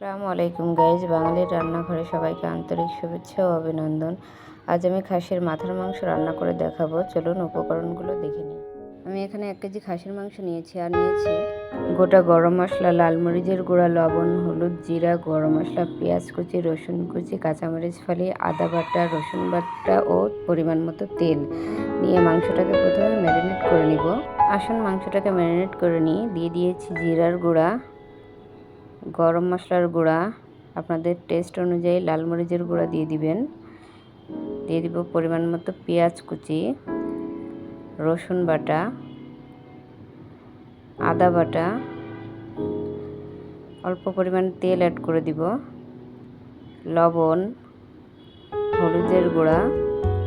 আসসালামু আলাইকুম গাইজ, বাঙালির রান্নাঘরে সবাইকে আন্তরিক শুভেচ্ছা ও অভিনন্দন। আজ আমি খাসির মাথার মাংস রান্না করে দেখাবো। চলুন উপকরণগুলো দেখে নিই। আমি এখানে এক কেজি খাসির মাংস নিয়েছি আর নিয়েছি গোটা গরম মশলা, লাল মরিচের গুঁড়া, লবণ, হলুদ জিরা, গরম মশলা, পেঁয়াজ কুচি, রসুন কুচি, কাঁচামরিচ ফালি, আদা বাটা, রসুন বাটা ও পরিমাণ মতো তেল নিয়ে মাংসটাকে প্রথমে ম্যারিনেট করে নিব। আসুন মাংসটাকে ম্যারিনেট করে নিই দিয়ে দিয়েছি জিরার গুঁড়া গরম মশলার গুঁড়া আপনাদের টেস্ট অনুযায়ী লাল মরিচের গুঁড়া দিয়ে দিবেন। দিয়ে দিব পরিমাণ মতো পেঁয়াজ কুচি, রসুন বাটা, আদা বাটা, অল্প পরিমাণ তেল অ্যাড করে দিব, লবণ, হলুদের গুঁড়া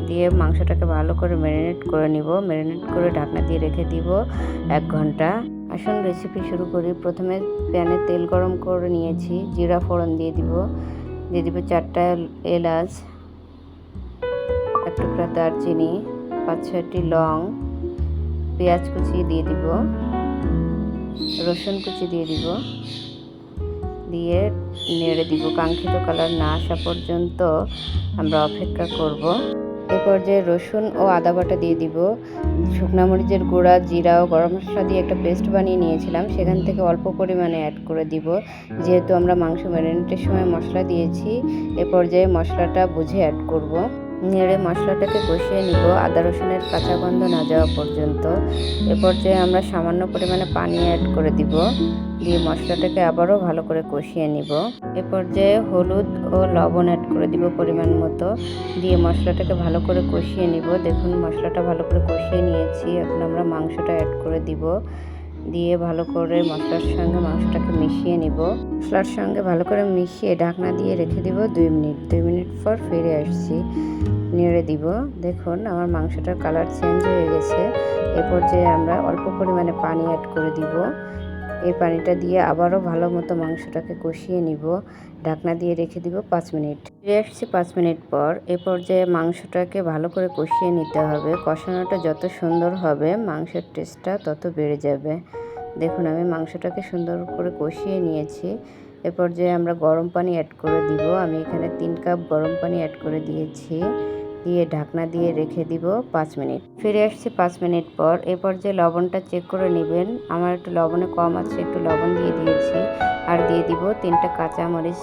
দিয়ে মাংসটাকে ভালো করে ম্যারিনেট করে নিব। ম্যারিনেট করে ঢাকনা দিয়ে রেখে দিব এক ঘণ্টা। আসুন রেসিপি শুরু করি প্রথমে প্যানে তেল গরম করে নিয়েছি, জিরা ফোড়ন দিয়ে দিব দিয়ে দিব চারটা এলাচ, এক টুকরা দারচিনি, পাঁচ ছয়টি লং, পেঁয়াজ কুচি দিয়ে দিব, রসুন কুচি দিয়ে দিব, দিয়ে নেড়ে দিব। কাঙ্ক্ষিত কালার না আসা পর্যন্ত আমরা অপেক্ষা করব। এ পর্যায়ে রসুন ও আদা বাটা দিয়ে দিব। শুকনা মরিচের গুঁড়া, জিরা ও গরম মশলা দিয়ে একটা পেস্ট বানিয়ে নিয়েছিলাম। সেখান থেকে অল্প পরিমাণে অ্যাড করে দিব। যেহেতু আমরা মাংস ম্যারিনেটের সময় মশলা দিয়েছি, এ পর্যায়ে মশলাটা বুঝে অ্যাড করব। নেড়ে মশলাটাকে কষিয়ে নিব। আদা রসুনের কাঁচা গন্ধ না যাওয়া পর্যন্ত। এ পর্যায়ে আমরা সামান্য পরিমাণে পানি অ্যাড করে দিব। দিয়ে মশলাটাকে আবারও ভালো করে কষিয়ে নিব। এ পর্যায়ে হলুদ ও লবণ অ্যাড করে দিব পরিমাণ মতো। দিয়ে মশলাটাকে ভালো করে কষিয়ে নিব। দেখুন, মশলাটা ভালো করে কষিয়ে নিয়েছি। এখন আমরা মাংসটা অ্যাড করে দিব। দিয়ে ভালো করে মশলার সঙ্গে মাংসটাকে মিশিয়ে নিব। মশলার সঙ্গে ভালো করে মিশিয়ে ঢাকনা দিয়ে রেখে দিব দুই মিনিট। দুই মিনিট পর ফিরে আসছি। নেড়ে দিব। দেখুন, আমার মাংসটার কালার চেঞ্জ হয়ে গেছে। এ পর্যায়ে আমরা অল্প পরিমাণে পানি অ্যাড করে দিব। এই পানিটা দিয়ে আবারও ভালো মতো মাংসটাকে কষিয়ে নিব। ঢাকনা দিয়ে রেখে দিব পাঁচ মিনিট। ফিরে আসছি পাঁচ মিনিট পর। এ পর্যায়ে মাংসটাকে ভালো করে কষিয়ে নিতে হবে। কষানোটা যত সুন্দর হবে, মাংসের টেস্টটা তত বেড়ে যাবে। দেখুন, আমি মাংসটাকে সুন্দর করে কষিয়ে নিয়েছি। এ যে আমরা গরম পানি অ্যাড করে দিব, আমি এখানে তিন কাপ গরম পানি অ্যাড করে দিয়েছি। দিয়ে ঢাকনা দিয়ে রেখে দিব পাঁচ মিনিট। ফিরে আসছি পাঁচ মিনিট পর। এরপর যে লবণটা চেক করে নেবেন, আমার একটু লবণে কম আছে, একটু লবণ দিয়ে দিয়েছি। আর দিয়ে দিব তিনটা কাঁচামরিচ।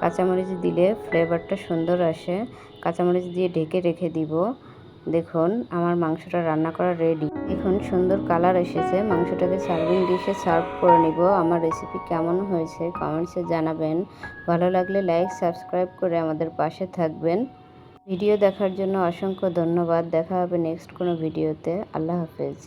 কাঁচামরিচ দিলে ফ্লেভারটা সুন্দর আসে। কাঁচামরিচ দিয়ে ঢেকে রেখে দিব। দেখুন, আমার মাংসটা রান্না করা রেডি এখন সুন্দর কালার এসেছে। মাংসটাকে সার্ভিং ডিশে সার্ভ করে নিব। আমার রেসিপি কেমন হয়েছে কমেন্টসে জানাবেন। ভালো লাগলে লাইক সাবস্ক্রাইব করে আমাদের পাশে থাকবেন। ভিডিও দেখার জন্য অসংখ্য ধন্যবাদ। দেখা হবে নেক্সট কোনো ভিডিওতে আল্লাহ হাফেজ।